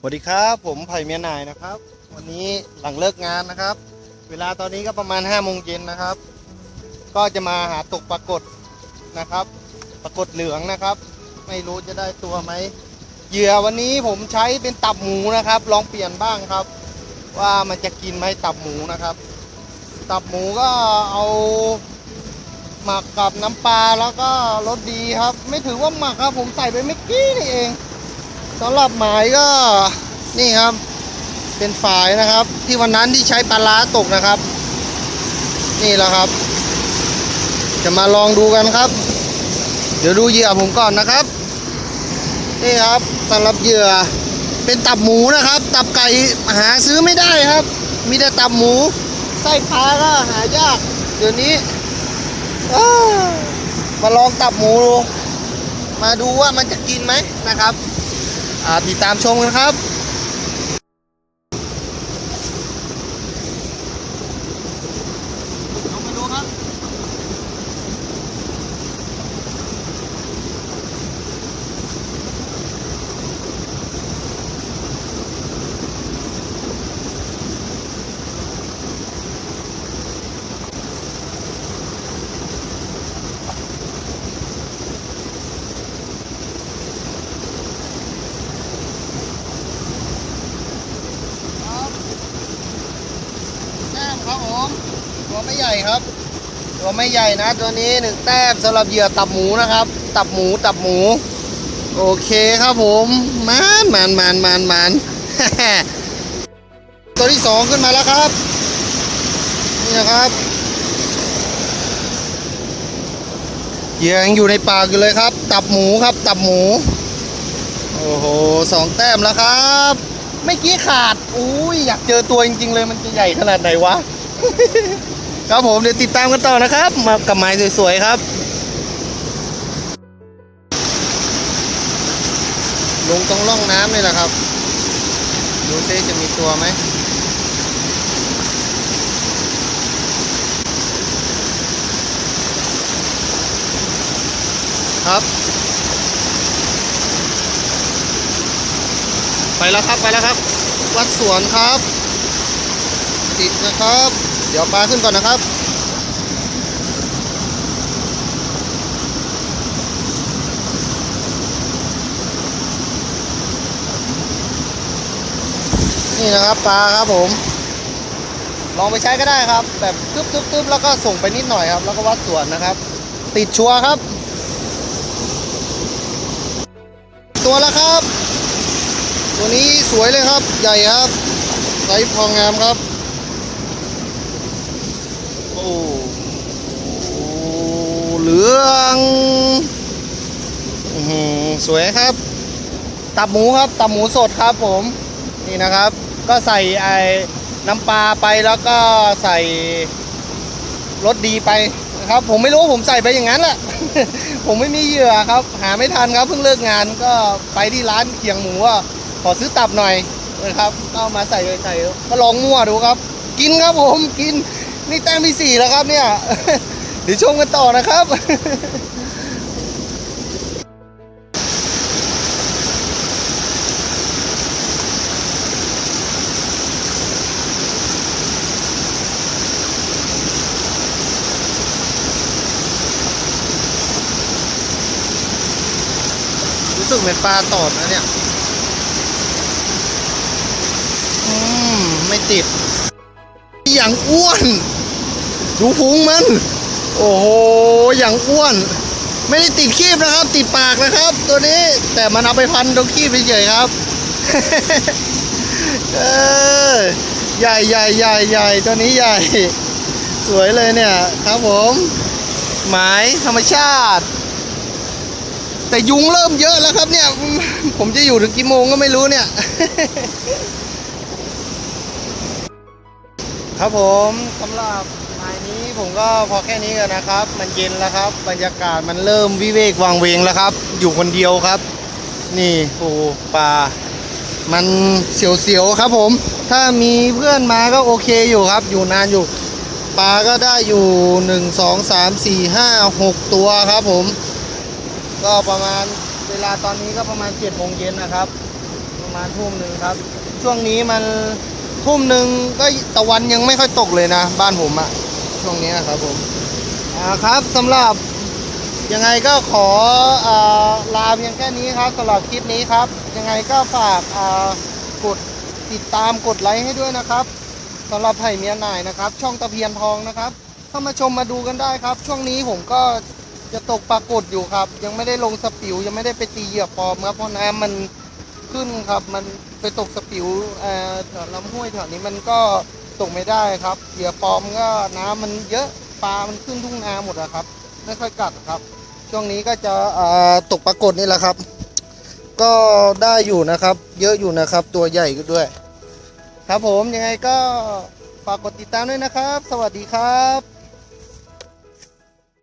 สวัสดีครับผมไผ่เมียนายนะครับ วันนี้หลังเลิกงานนะครับ เวลาตอนนี้ก็ประมาณ5้าโมงเย็นนะครับ ก็จะมาหาตกปรากฏนะครับ ปรากฏเหลืองนะครับ ไม่รู้จะได้ตัวไหมเหยื่อวันนี้ผมใช้เป็นตับหมูนะครับ ลองเปลี่ยนบ้างครับ ว่ามันจะกินไหมตับหมูนะครับ ตับหมูก็เอาหมักกับน้ำปลาแล้วก็รสดีครับ ไม่ถือว่าหมักครับ ผมใส่ไปเมื่อกี้นี่เอง สำหรับหมายก็นี่ครับ เป็นฝายนะครับ ที่วันนั้นที่ใช้ปลาร้าตกนะครับ นี่แหละครับ จะมาลองดูกันครับ เดี๋ยวดูเหยื่อผมก่อนนะครับ นี่ครับสำหรับเหยื่อเป็นตับหมูนะครับ ตับไก่หาซื้อไม่ได้ครับ มีแต่ตับหมูไส้ปลาก็หายาก เดี๋ยวนี้มาลองตับหมูดูมาดูว่ามันจะกินไหมนะครับ ติดตามชมกันครับ ลงมาดูครับ ครับแต้มครับผม ตัวไม่ใหญ่ครับ ตัวไม่ใหญ่นะ ตัวนี้หนึ่งแต้มสำหรับเหยื่อตับหมูนะครับ ตับหมูตับหมู โอเคครับผมมันมันมันมันมันตัวที่สองขึ้นมาแล้วครับ นี่นะครับเหยื่อยังอยู่ในปากอยู่เลยครับ ตับหมูครับ ตับหมู โอ้โหสองแต้มแล้วครับไม่กี้ขาด อุ้ยอยากเจอตัวจริง ๆ เลยมันจะใหญ่ขนาดไหนวะ ครับผมเดี๋ยวติดตามกันต่อนะครับ มากับไม้สวยๆครับ ลงตรงร่องน้ำนี่แหละครับ ดูซิจะมีตัวไหมครับ ไปแล้วครับไปแล้วครับ วัดสวนครับ ติดนะครับ เดี๋ยวปลาขึ้นก่อนนะครับนี่นะครับปลาครับผม ลองไปใช้ก็ได้ครับ แบบตึ๊บตึ๊บตึ๊บแล้วก็ส่งไปนิดหน่อยครับ แล้วก็วัดส่วนนะครับ ติดชัวครับ ตัวแล้วครับ ตัวนี้สวยเลยครับ ใหญ่ครับไซส์พองงามครับ เหลืองสวยครับ ตับหมูครับตับหมูสดครับผม นี่นะครับ ก็ใส่ไอ้น้ำปลาไปแล้วก็ใส่รสดีไปนะครับ ผมไม่รู้ผมใส่ไปอย่างนั้นแหละผมไม่มีเหยื่อครับ หาไม่ทันครับเพิ่งเลิกงานก็ไปที่ร้านเคียงหมูว่าขอซื้อตับหน่อยนะครับก็เอามาใส่ใส่ก็ลองมั่วดูครับ กินครับผมกิน นี่แต้มที่สี่แล้วครับเนี่ย เดี๋ยวชมกันต่อนะครับ รู้สึกเหมือนปลาตอดนะเนี่ย อืม ไม่ติด อย่างอ้วน ดูพุงมัน โอ้โห อย่างอ้วน ไม่ได้ติดคีบนะครับ ติดปากนะครับ ตัวนี้ แต่มันเอาไปพันตรงคีบเฉยๆครับ เออ ใหญ่ใหญ่ใหญ่ใหญ่ตัวนี้ใหญ่ สวยเลยเนี่ย ครับผม หมายธรรมชาติ แต่ยุงเริ่มเยอะแล้วครับเนี่ย ผมจะอยู่ถึงกี่โมงก็ไม่รู้เนี่ยครับผมสำหรับหมา นี้ผมก็พอแค่นี้กันนะครับ มันเย็นแล้วครับ บรรยากาศมันเริ่มวิเวกวางเวงแล้วครับ อยู่คนเดียวครับ นี่โอ้ป่า มันเสียวๆครับผม ถ้ามีเพื่อนมาก็โอเคอยู่ครับ อยู่นานอยู่ปลาก็ได้อยู่หนึ่งสองสามสี่ห้าหกตัวครับผม ก็ประมาณเวลาตอนนี้ก็ประมาณเจ็ดโมงเย็นนะครับ ประมาณมาณทุ่มหนึ่งครับ ช่วงนี้มันทุ่มหนึ่งก็ตะวันยังไม่ค่อยตกเลยนะ บ้านผมอะ ช่วงนี้ครับผมครับสำหรับยังไงก็ขออาลาเพียงแค่นี้ครับสำหรับคลิปนี้ครับ ยังไงก็ฝากกดติดตามกดไลค์ให้ด้วยนะครับสำหรับไผ่เมียนายนะครับ ช่องตะเพียนทองนะครับเข้ามาชมมาดูกันได้ครับ ช่วงนี้ผมก็จะตกปรากฏอยู่ครับ ยังไม่ได้ลงสปิวยังไม่ได้ไปตีเหยื่อปลอมครับเพราะน้ำมันขึ้นครับ มันไปตกสปิวแถวลำห้วยแถวนี้มันก็ ตกไม่ได้ครับเหยื่อปลอมก็น้ำมันเยอะปลา มันขึ้นทุ่งนาหมดอะครับ ไม่ค่อยกัดครับ ช่วงนี้ก็จะตกปรากฏนี่แหละครับ ก็ได้อยู่นะครับ เยอะอยู่นะครับ ตัวใหญ่ก็ด้วย ครับผมยังไงก็ฝากกดติดตามด้วยนะครับ สวัสดีครับ